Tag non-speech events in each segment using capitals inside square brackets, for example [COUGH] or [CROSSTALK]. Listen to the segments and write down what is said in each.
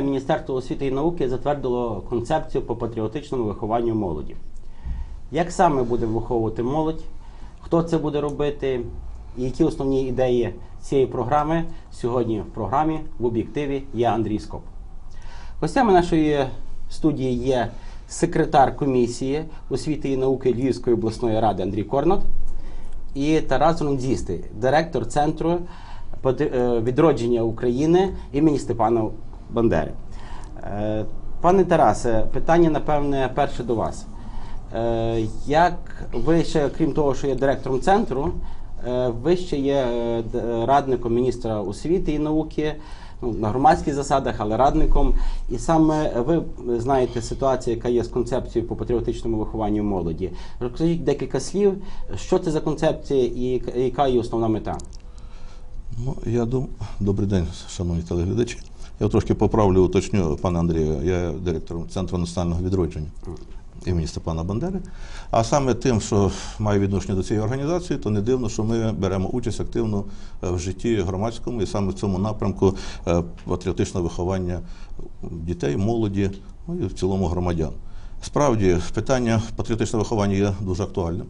Міністерство освіти і науки затвердило концепцію по патріотичному вихованню молоді. Як саме буде виховувати молодь? Хто це буде робити? І які основні ідеї цієї програми сьогодні в програмі в об'єктиві є Андрій Скоп. Гостями нашої студії є секретар комісії освіти і науки Львівської обласної ради Андрій Корнот і Тарас Рундзісти, директор центру е, відродження України імені Степана Бандери. Е, Пане Тарасе, питання, напевне, перше до вас. Е, Як ви ще, крім того, що є директором центру, е, ви ще є радником міністра освіти і науки ну, на громадських засадах, але радником. І саме ви знаєте ситуацію, яка є з концепцією по патріотичному вихованню молоді. Розкажіть декілька слів, що це за концепція і яка- її основна мета? Ну, я дум... Добрий день, шановні телеглядачі. Я трошки поправлю, уточню пане Андрію. Я є директором Центру національного відродження імені Степана Бандери. А саме тим, що має відношення до цієї організації, то не дивно, що ми беремо участь активно е, в житті громадському і саме в цьому напрямку е, патріотичного виховання дітей, молоді, ну і в цілому громадян. Справді, питання патріотичного виховання є дуже актуальним,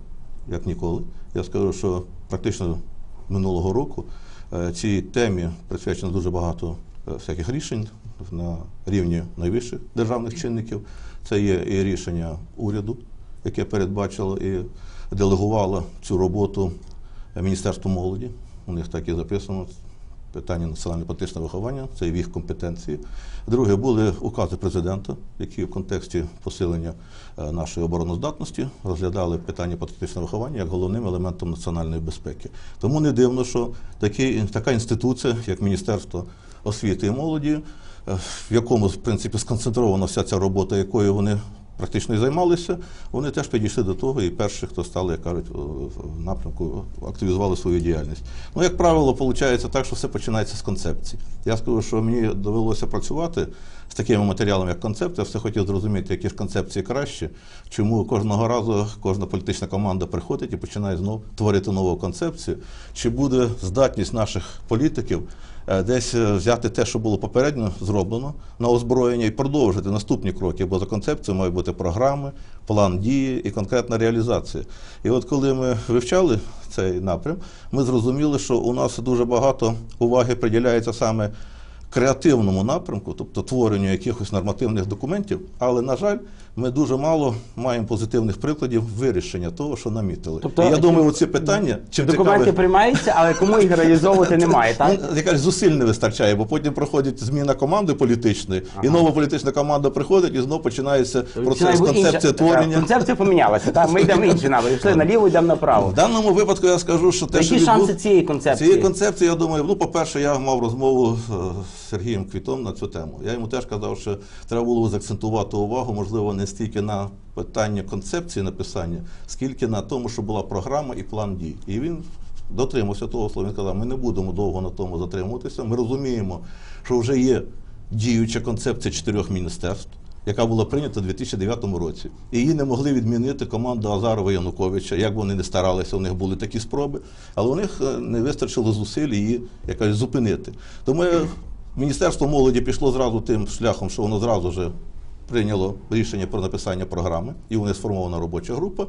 як ніколи. Я скажу, що практично минулого року е, цій темі присвячено дуже багато всяких рішень на рівні найвищих державних чинників. Це є і рішення уряду, яке передбачило і делегувало цю роботу е, Міністерству молоді. У них так і записано. Питання національного патріотичного виховання, це і в їх компетенції. Друге, були укази президента, які в контексті посилення е, нашої обороноздатності розглядали питання патріотичного виховання як головним елементом національної безпеки. Тому не дивно, що такі, така інституція, як Міністерство освіти і молоді, е, в якому в принципі сконцентрована вся ця робота, якою вони практично і займалися, вони теж підійшли до того, і перші, хто стали, як кажуть, в напрямку, активізували свою діяльність. Ну, як правило, виходить так, що все починається з концепції. Я скажу, що мені довелося працювати з такими матеріалами, як концепція, все хотів зрозуміти, які ж концепції краще, чому кожного разу кожна політична команда приходить і починає знов творити нову концепцію, чи буде здатність наших політиків десь е, взяти те, що було попередньо зроблено на озброєння, і продовжити наступні кроки, бо за концепцією мають бути програми, план дії і конкретна реалізація. І от коли ми вивчали цей напрям, ми зрозуміли, що у нас дуже багато уваги приділяється саме креативному напрямку, тобто творенню якихось нормативних документів, але, на жаль, ми дуже мало маємо позитивних прикладів вирішення того, що намітили. Тобто, І я думаю, оці питання чим Документи цікаві- приймаються, але кому їх реалізовувати немає, так? Ну, якась зусиль не вистачає, бо потім проходить зміна команди політичної, і нова політична команда приходить, і знову починається процес концепції творення. Концепція помінялася. Так? Ми йдемо інший напрям. Йшли наліво, йдемо направо. В даному випадку я скажу, що те, Які що шанси цієї концепції? Цієї концепції, я думаю, ну, по-перше, я мав розмову з Сергієм Квітом на цю тему. Я йому теж казав, що треба було заакцентувати увагу, можливо, не стільки на питання концепції написання, скільки на тому, що була програма і план дій. І він дотримався того слова. Він казав, ми не будемо довго на тому затримуватися. Ми розуміємо, що вже є діюча концепція чотирьох міністерств. Яка була прийнята у 2009 році, і її не могли відмінити команда Азарова Януковича. Як вони не старалися, у них були такі спроби, але у них е, не вистачило зусиль її якось зупинити. Тому е, Міністерство молоді пішло зразу тим шляхом, що воно зразу вже прийняло рішення про написання програми, і вони сформована робоча група.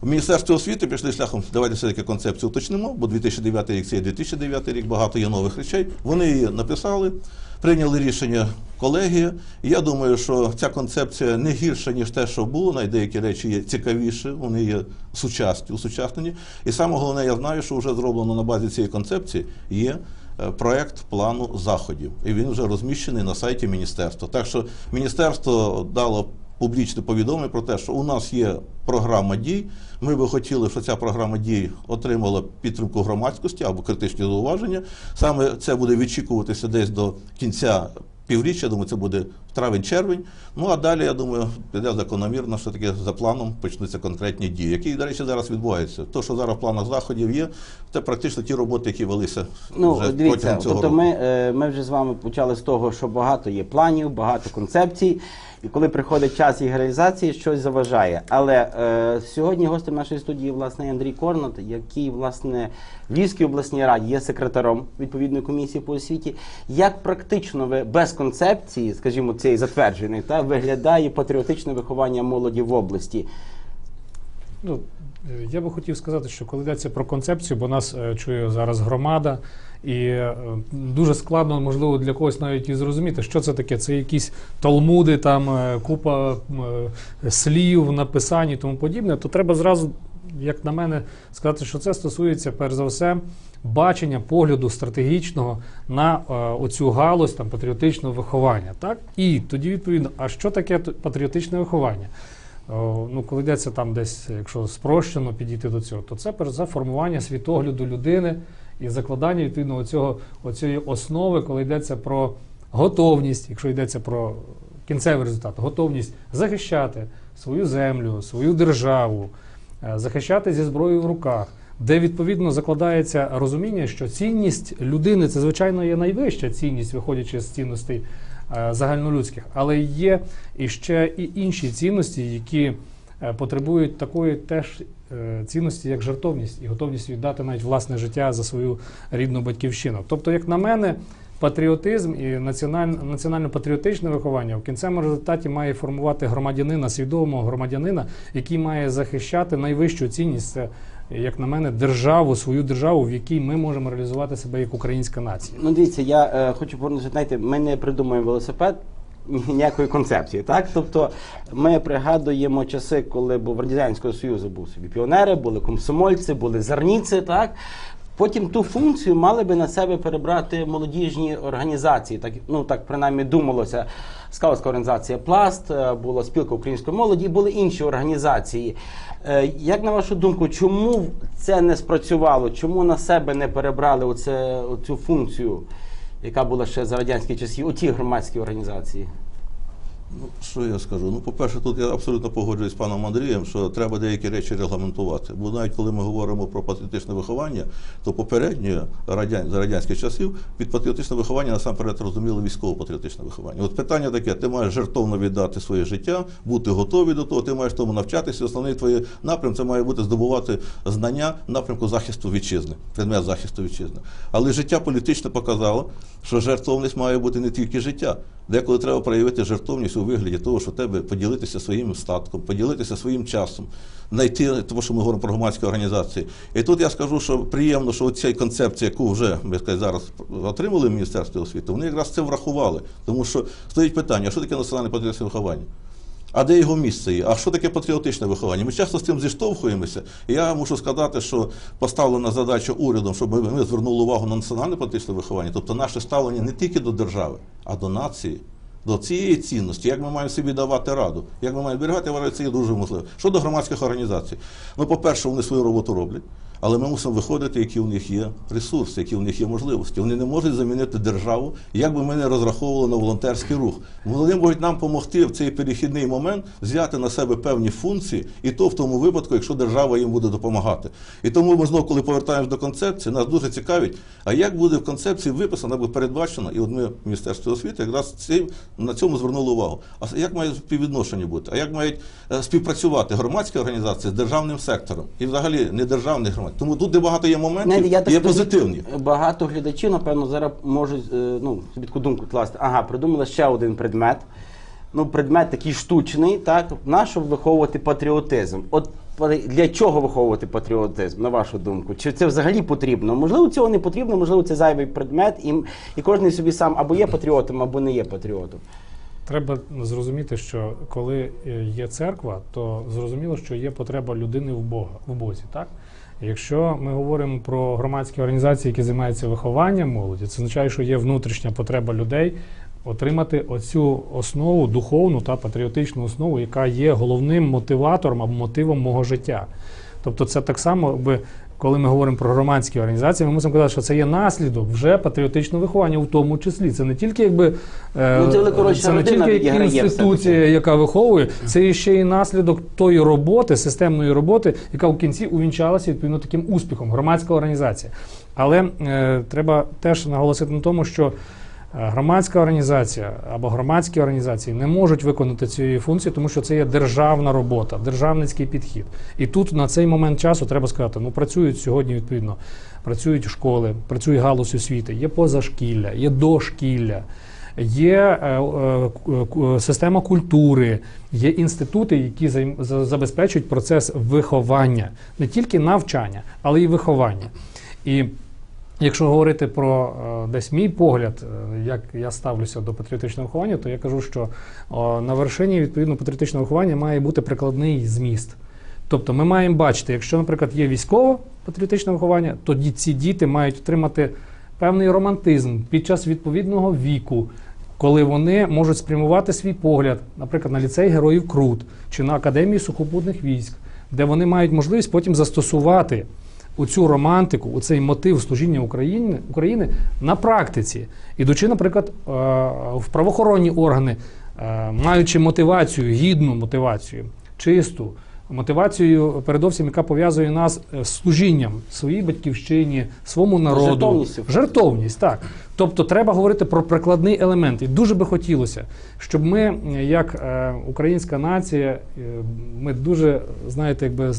В Міністерстві освіти пішли шляхом, давайте все-таки концепцію уточнимо, бо 2009 рік це є 2009 рік, багато є нових речей. Вони її написали, прийняли рішення колегія. Я думаю, що ця концепція не гірша, ніж те, що було. Навіть деякі речі є цікавіші, вони є сучасні, усучаснені. І саме головне, я знаю, що вже зроблено на базі цієї концепції є проект плану заходів. І він вже розміщений на сайті міністерства. Так що міністерство дало публічне повідомлення про те, що у нас є програма дій. Ми би хотіли, щоб ця програма дій отримала підтримку громадськості або критичні зауваження. Саме це буде відчікуватися десь до кінця півріччя. Думаю, це буде травень-червень. Ну а далі, я думаю, піде закономірно, що таки за планом почнуться конкретні дії, які, до речі, зараз відбуваються. То, що зараз в планах заходів є, це практично ті роботи, які велися Ну, вже дивіться, протягом цього тобто року. ми, е, ми вже з вами почали з того, що багато є планів, багато концепцій, і коли приходить час їх реалізації, щось заважає. Але е, сьогодні гостем нашої студії власне Андрій Корнот, який власне в Львівській обласній раді є секретаром відповідної комісії по освіті. Як практично ви без концепції, скажімо, цієї затвердженої, та виглядає патріотичне виховання молоді в області? Ну, я би хотів сказати, що коли йдеться про концепцію, бо нас е, чує зараз громада, і е, дуже складно, можливо, для когось навіть і зрозуміти, що це таке. Це якісь талмуди, там е, купа слів, написань і тому подібне, то треба зразу, як на мене, сказати, що це стосується, перш за все, бачення погляду стратегічного на е, оцю галузь там, патріотичного виховання. Так? І тоді, відповідно, а що таке патріотичне виховання? Ну, коли йдеться там десь, якщо спрощено підійти до цього, то це перш за формування світогляду людини і закладання відповідно оцього, оцієї основи, коли йдеться про готовність, якщо йдеться про кінцевий результат, готовність захищати свою землю, свою державу, е, захищати зі зброєю в руках, де відповідно закладається розуміння, що цінність людини це звичайно є найвища цінність, виходячи з цінностей е, загальнолюдських, але є і ще і інші цінності, які е, потребують такої теж е, цінності, як жертовність, і готовність віддати навіть власне життя за свою рідну батьківщину. Тобто, як на мене, патріотизм і національ- національно-патріотичне виховання в кінцевому результаті має формувати громадянина, свідомого громадянина, який має захищати найвищу цінність. Це, як на мене, державу, свою державу, в якій ми можемо реалізувати себе як українська нація. Ну, дивіться, я е, хочу повернутися, знаєте, ми не придумуємо велосипед. [LAUGHS] Ніякої концепції, так? Тобто ми пригадуємо часи, коли був Радянського Союзу був собі піонери, були комсомольці, були зерніці, так? Потім ту функцію мали би на себе перебрати молодіжні організації. Так, ну так принаймні думалося. Скаутська організація Пласт, е, була спілка української молоді, були інші організації. Е, Як на вашу думку, чому це не спрацювало? Чому на себе не перебрали оце, оцю функцію, яка була ще за радянських часів, оті громадські організації? Ну, що я скажу? Ну, по-перше, тут я абсолютно погоджуюсь з паном Андрієм, що треба деякі речі регламентувати. Бо навіть коли ми говоримо про патріотичне виховання, то попередньо радян... за радянських часів під патріотичне виховання насамперед розуміли військово-патріотичне виховання. От питання таке: ти маєш жертовно віддати своє життя, бути готовий до того, ти маєш тому навчатися. Основний твій напрям це має бути здобувати знання напрямку захисту вітчизни, предмет захисту вітчизни. Але життя політичне показало, що жертовність має бути не тільки життя. Деколи треба проявити жертовність у вигляді того, що тебе поділитися своїм статком, поділитися своїм часом, знайти, тому що ми говоримо про громадські організації. І тут я скажу, що приємно, що ця концепція, яку вже ми сказати, зараз отримали в Міністерстві освіти, вони якраз це врахували. Тому що стоїть питання, що таке національне патріотичне виховання? А де його місце є? А що таке патріотичне виховання? Ми часто з цим зіштовхуємося. І я мушу сказати, що поставлена задача урядом, щоб ми звернули увагу на національне патріотичне виховання, тобто наше ставлення не тільки до держави, а до нації. До цієї цінності, як ми маємо собі давати раду, як ми маємо зберігати, я вважаю, це є дуже можливо. Щодо громадських організацій, ну, по-перше, вони свою роботу роблять, але ми мусимо виходити, які у них є ресурси, які у них є можливості. Вони не можуть замінити державу, як би ми не розраховували на волонтерський рух. Вони можуть нам допомогти в цей перехідний момент взяти на себе певні функції, і то в тому випадку, якщо держава їм буде допомагати. І тому ми знову, коли повертаємось до концепції, нас дуже цікавить, а як буде в концепції виписано або передбачено, і от ми в Міністерстві освіти якраз цим, на цьому звернули увагу. А як має співвідношення бути? А як мають е, співпрацювати громадські організації з державним сектором і взагалі недержавних громад? Тому тут де багато є моментів, Знаєте, я так є скажу, позитивні. Багато глядачів, напевно, зараз можуть е, ну, собі таку думку класти. Ага, придумали ще один предмет. Ну, предмет такий штучний, так? Нащо виховувати патріотизм? От для чого виховувати патріотизм, на вашу думку? Чи це взагалі потрібно? Можливо, цього не потрібно, можливо, це зайвий предмет, і, і кожен собі сам або є патріотом, або не є патріотом. Треба зрозуміти, що коли е, є церква, то зрозуміло, що є потреба людини в Бога в Бозі. Так? Якщо ми говоримо про громадські організації, які займаються вихованням молоді, це означає, що є внутрішня потреба людей отримати оцю основу, духовну та патріотичну основу, яка є головним мотиватором або мотивом мого життя. Тобто, це так само, якби, коли ми говоримо про громадські організації, ми мусимо казати, що це є наслідок вже патріотичного виховання, в тому числі. Це не тільки якби е, Ну, це це не тільки інституція, яка виховує, це ще і наслідок тої роботи, системної роботи, яка в кінці увінчалася відповідно таким успіхом, громадська організація. Але е, треба теж наголосити на тому, що громадська організація або громадські організації не можуть виконати цієї функції, тому що це є державна робота, державницький підхід. І тут на цей момент часу треба сказати: ну працюють сьогодні відповідно, працюють школи, працює галузь освіти, є позашкілля, є дошкілля. є е, е, е, система культури, є інститути, які забезпечують процес виховання, не тільки навчання, але й виховання. І Якщо говорити про е, десь мій погляд, е, як я ставлюся до патріотичного виховання, то я кажу, що на вершині відповідно патріотичного виховання має бути прикладний зміст. Тобто ми маємо бачити, якщо, наприклад, є військове патріотичне виховання, тоді ці діти мають отримати певний романтизм під час відповідного віку, коли вони можуть спрямувати свій погляд, наприклад, на ліцей героїв Крут чи на академію сухопутних військ, де вони мають можливість потім застосувати оцю романтику, оцей мотив служіння України, України на практиці, ідучи, наприклад, е, в правоохоронні органи, е, маючи мотивацію, гідну мотивацію, чисту. Мотивацією, передовсім, яка пов'язує нас е, з служінням своїй батьківщині, своєму народу, Жертовністю. Жертовність, так. Тобто треба говорити про прикладний елемент. І дуже би хотілося, щоб ми, е, як е, українська нація, ми дуже, знаєте, якби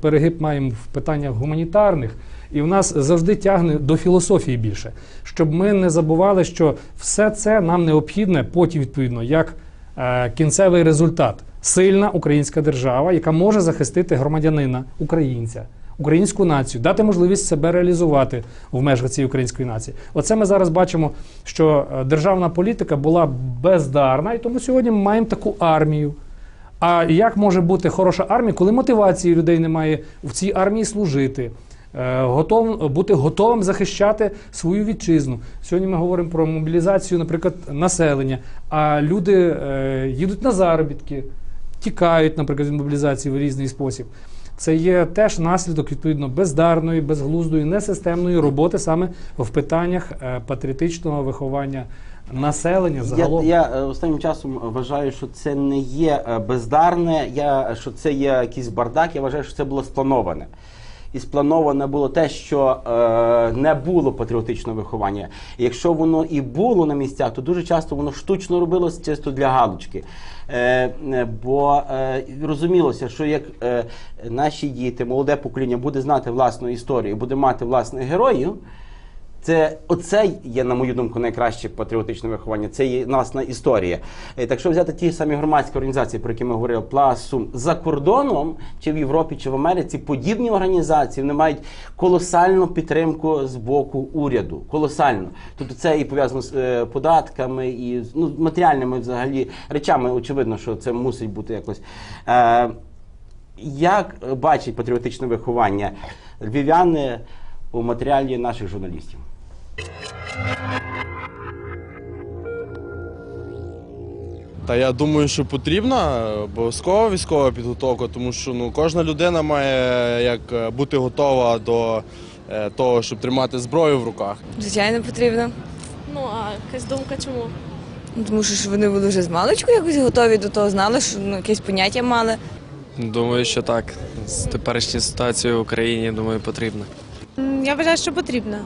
перегиб маємо в питаннях гуманітарних, і в нас завжди тягне до філософії більше. Щоб ми не забували, що все це нам необхідне потім, відповідно, як е, кінцевий результат. Сильна українська держава, яка може захистити громадянина, українця, українську націю, дати можливість себе реалізувати в межах цієї української нації. Оце ми зараз бачимо, що е, державна політика була бездарна, і тому сьогодні ми маємо таку армію. А як може бути хороша армія, коли мотивації людей немає в цій армії служити? е, Готов, бути готовим захищати свою вітчизну. Сьогодні ми говоримо про мобілізацію, наприклад, населення, а люди е, їдуть на заробітки, тікають, наприклад, від мобілізації в різний спосіб. Це є теж наслідок відповідно бездарної, безглуздої, несистемної роботи саме в питаннях е, патріотичного виховання населення загалом. Я, я е, останнім часом вважаю, що це не є е, бездарне, я, що це є якийсь бардак, я вважаю, що це було сплановане. І сплановане було те, що е, не було патріотичного виховання. І якщо воно і було на місцях, то дуже часто воно штучно робилось чисто для галочки. Е, е, бо е, розумілося, що як е, наші діти, молоде покоління буде знати власну історію, буде мати власних героїв, це оце є, на мою думку, найкраще патріотичне виховання. Це є власна історія. Е, Так що взяти ті самі громадські організації, про які ми говорили, Пласум за кордоном, чи в Європі, чи в Америці, подібні організації вони мають колосальну підтримку з боку уряду. Колосально. Тобто це і пов'язано з е, податками, і ну, матеріальними взагалі речами. Очевидно, що це мусить бути якось. Е, як бачить патріотичне виховання львів'яни у матеріалі наших журналістів? Та я думаю, що потрібна обов'язкова військова підготовка, тому що ну, кожна людина має як е, бути готова до е, того, щоб тримати зброю в руках. Звичайно, потрібно. Ну, а якась думка чому? Тому що ж вони були вже з маличку якось готові до того, знали, що ну, якесь поняття мали. Думаю, що так. З теперішньою ситуацією в Україні, думаю, потрібно. Я вважаю, що потрібно.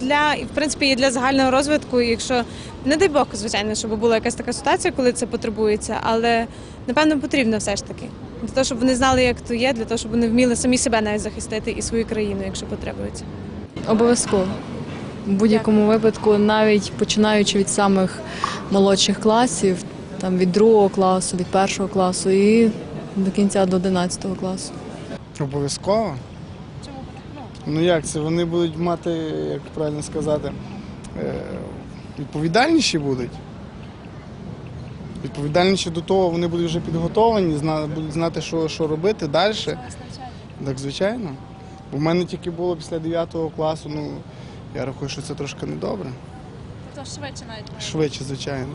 Для, в принципі, і для загального розвитку, якщо, не дай Бог, звичайно, щоб була якась така ситуація, коли це потребується, але напевно потрібно все ж таки. Для того, щоб вони знали, як то є, для того, щоб вони вміли самі себе навіть захистити і свою країну, якщо потребується. Обов'язково. В будь-якому випадку, навіть починаючи від самих молодших класів, там від другого класу, від першого класу і до кінця до 11 класу. Обов'язково. Ну як це? Вони будуть мати, як правильно сказати, е, відповідальніші будуть. Відповідальніші до того, вони будуть вже підготовлені, зна- будуть знати, що, що робити далі. Так, звичайно. В мене тільки було після 9 класу, ну я рахую, що це трошки недобре. То швидше навіть. Швидше, звичайно.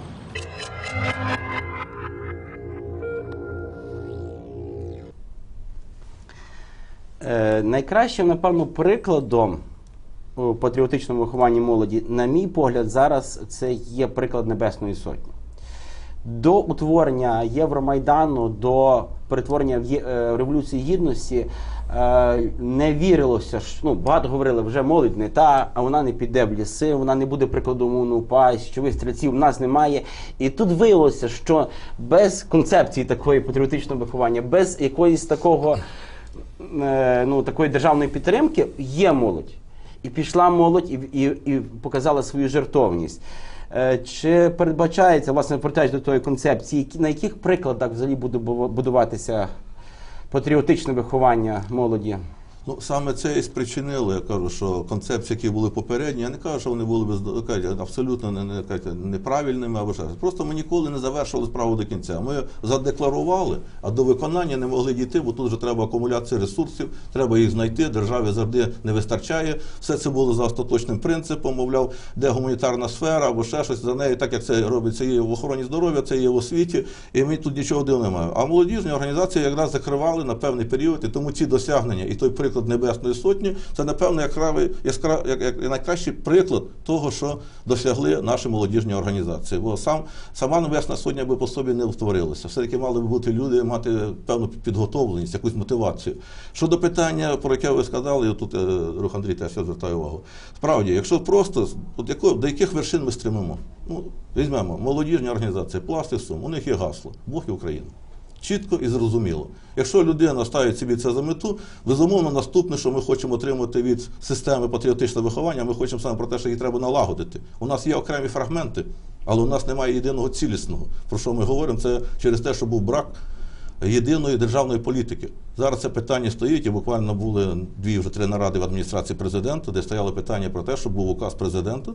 Е, найкращим, напевно, прикладом у патріотичному вихованні молоді, на мій погляд, зараз це є приклад Небесної Сотні. До утворення Євромайдану, до перетворення в е, Революції Гідності е, не вірилося, що ну, багато говорили, вже молодь не та, а вона не піде в ліси, вона не буде прикладом УНУПА, що стрільців в нас немає. І тут виявилося, що без концепції такої патріотичного виховання, без якоїсь такого ну, такої державної підтримки є молодь. І пішла молодь і, і, і показала свою жертовність. Е, Чи передбачається, власне, протеж до тої концепції, на яких прикладах взагалі буде будуватися патріотичне виховання молоді? Ну, саме це і спричинило, я кажу, що концепції, які були попередні, я не кажу, що вони були без, кажуть, абсолютно не, не, кажуть, неправильними або щось. Просто ми ніколи не завершили справу до кінця. Ми задекларували, а до виконання не могли дійти, бо тут вже треба акумуляція ресурсів, треба їх знайти, державі завжди не вистачає. Все це було за остаточним принципом, мовляв, де гуманітарна сфера або ще щось за нею, так як це робиться є в охороні здоров'я, це є в освіті, і ми тут нічого дивного немає. А молодіжні організації якраз закривали на певний період, і тому ці досягнення і той приклад Небесної Сотні це, напевно, яскравий, яскра, як, найкращий приклад того, що досягли наші молодіжні організації. Бо сам, сама Небесна Сотня би по собі не утворилася. Все-таки мали б бути люди, мати певну підготовленість, якусь мотивацію. Щодо питання, про яке ви сказали, і тут е, рух Андрій теж звертаю увагу. Справді, якщо просто от яко, до яких вершин ми стримимо? Ну, візьмемо молодіжні організації, пластик сум, у них є гасло Бог і Україна. Чітко і зрозуміло. Якщо людина ставить собі це за мету, безумовно, наступне, що ми хочемо отримати від системи патріотичного виховання, ми хочемо саме про те, що її треба налагодити. У нас є окремі фрагменти, але у нас немає єдиного цілісного. Про що ми говоримо? Це через те, що був брак єдиної державної політики. Зараз це питання стоїть, і буквально були дві вже три наради в адміністрації президента, де стояло питання про те, щоб був указ президента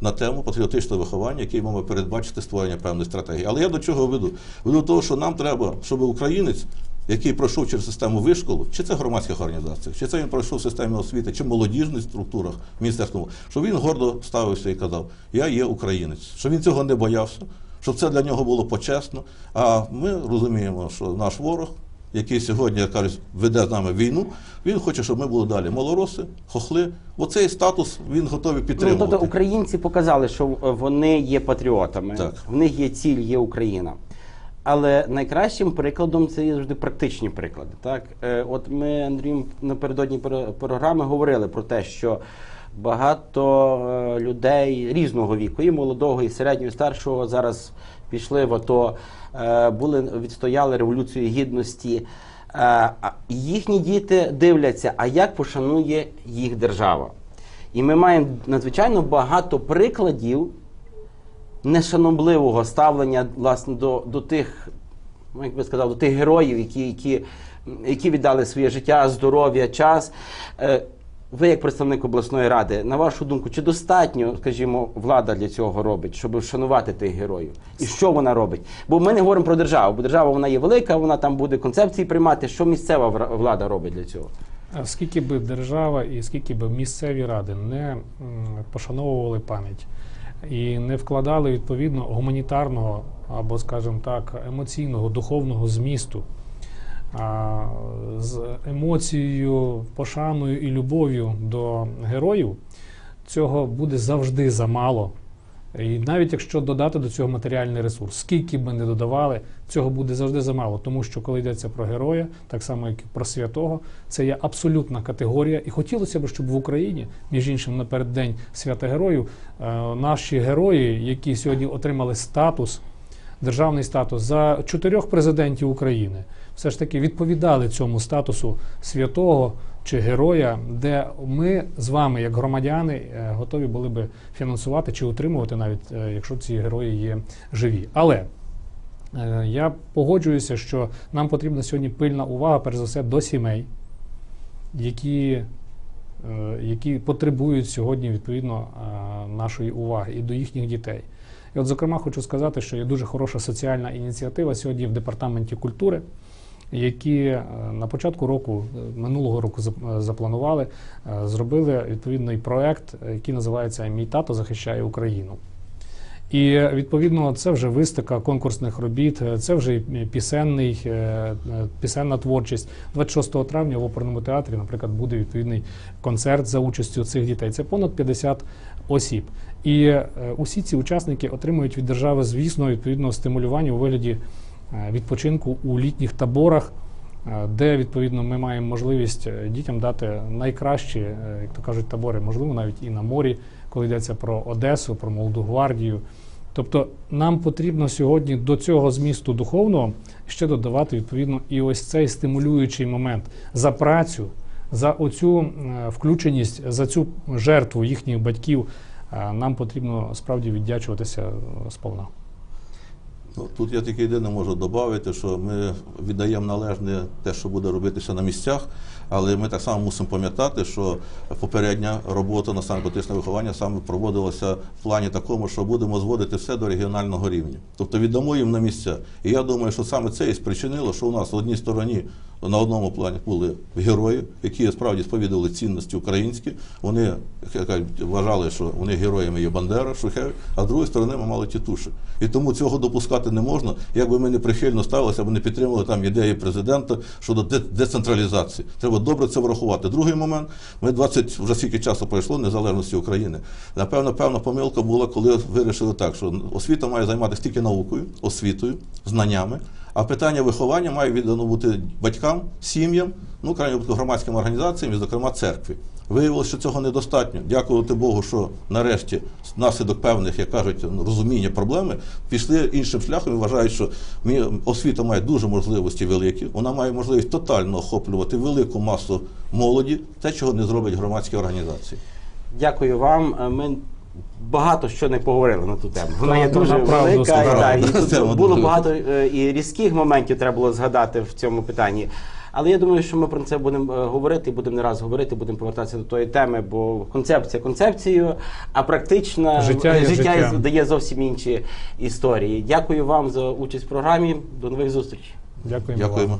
на тему патріотичного виховання, який мав передбачити створення певної стратегії. Але я до чого веду? Веду до того, що нам треба, щоб українець, який пройшов через систему вишколу, чи це громадських організаціях, чи це він пройшов в системі освіти, чи молодіжних структурах міністерському, щоб він гордо ставився і казав: Я є українець, щоб він цього не боявся, щоб це для нього було почесно. А ми розуміємо, що наш ворог. Який сьогодні, як кажуть, веде з нами війну, він хоче, щоб ми були далі малороси, хохли. Оцей статус він готовий Ну, тобто українці показали, що вони є патріотами, Так. в них є ціль, є Україна. Але найкращим прикладом це є завжди практичні приклади. Так? Е, От ми, Андрієм, напередодні про- програми говорили про те, що багато е, людей різного віку, і молодого, і середнього, і старшого, зараз пішли в АТО, були, відстояли революцію гідності. Е, Їхні діти дивляться, а як пошанує їх держава. І ми маємо надзвичайно багато прикладів нешанобливого ставлення власне до, до тих, ну, як би сказав, до тих героїв, які, які, які віддали своє життя, здоров'я, час. Ви, як представник обласної ради, на вашу думку, чи достатньо, скажімо, влада для цього робить, щоб вшанувати тих героїв? І що вона робить? Бо ми не говоримо про державу, бо держава вона є велика, вона там буде концепції приймати. Що місцева влада робить для цього? Скільки би держава і скільки би місцеві ради не пошановували пам'ять і не вкладали відповідно гуманітарного або, скажімо так, емоційного, духовного змісту з емоцією, пошаною і любов'ю до героїв, цього буде завжди замало. І навіть якщо додати до цього матеріальний ресурс, скільки б ми не додавали, цього буде завжди замало. Тому що коли йдеться про героя, так само як і про святого, це є абсолютна категорія. І хотілося б, щоб в Україні, між іншим, напереддень свята героїв, е, наші герої, які сьогодні отримали статус, державний статус за чотирьох президентів України, все ж таки відповідали цьому статусу святого чи героя, де ми з вами, як громадяни, е, готові були би фінансувати чи утримувати, навіть е, якщо ці герої є живі. Але е, я погоджуюся, що нам потрібна сьогодні пильна увага, перш за все, до сімей, які, які потребують сьогодні відповідно нашої уваги і до їхніх дітей. І от, зокрема, хочу сказати, що є дуже хороша соціальна ініціатива сьогодні в департаменті культури, які е, на початку року, е, минулого року е, запланували, зробили відповідний проект, який називається Мій тато захищає Україну. І відповідно це вже виставка конкурсних робіт, це вже пісенний, пісенна творчість. 26 травня в оперному театрі, наприклад, буде відповідний концерт за участю цих дітей. Це понад 50 осіб. І е, усі ці учасники отримують від держави, звісно, відповідно стимулювання у вигляді е, відпочинку у літніх таборах, е, де відповідно ми маємо можливість дітям дати найкращі, як то кажуть, табори, можливо, навіть і на морі, коли йдеться про Одесу, про Молоду гвардію. Тобто нам потрібно сьогодні до цього змісту духовного ще додавати відповідно і ось цей стимулюючий момент за працю, за оцю е, включеність, за цю жертву їхніх батьків е, нам потрібно справді віддячуватися е, сповна. Ну, тут я тільки єдине можу додати, що ми віддаємо належне те, що буде робитися на місцях, але ми так само мусимо пам'ятати, що попередня робота на саме патріотичне виховання саме проводилася в плані такому, що будемо зводити все до регіонального рівня. Тобто віддамо їм на місця. І я думаю, що саме це і спричинило, що у нас в одній стороні на одному плані були герої, які справді сповідували цінності українські. Вони вважали, що вони героями є Бандера, Шухевич, а з другої сторони ми мали тітуші. І тому цього допускати не можна. Якби ми не прихильно ставилися, або не підтримували там ідеї президента щодо децентралізації. Треба добре це врахувати. Другий момент, ми 20, вже скільки часу пройшло незалежності України. Напевно, певна помилка була, коли вирішили так, що освіта має займатися тільки наукою, освітою, знаннями. А питання виховання має віддано бути батькам, сім'ям, ну крайньо громадським організаціям і, зокрема, церкві. Виявилося, що цього недостатньо. Дякувати Богу, що нарешті внаслідок певних, як кажуть, розуміння проблеми пішли іншим шляхом і вважають, що освіта має дуже можливості великі. Вона має можливість тотально охоплювати велику масу молоді, те, чого не зроблять громадські організації. Дякую вам. Ми багато що не поговорили на ту тему. Вона є дуже велика. І, справді. і тут було багато е, і різких моментів треба було згадати в цьому питанні. Але я думаю, що ми про це будемо е, говорити, будемо не раз говорити, будемо повертатися до тої теми, бо концепція концепцією, а практична Життя є життя. дає зовсім інші історії. Дякую вам за участь в програмі. До нових зустрічей. Дякуємо. вам. Дякуємо.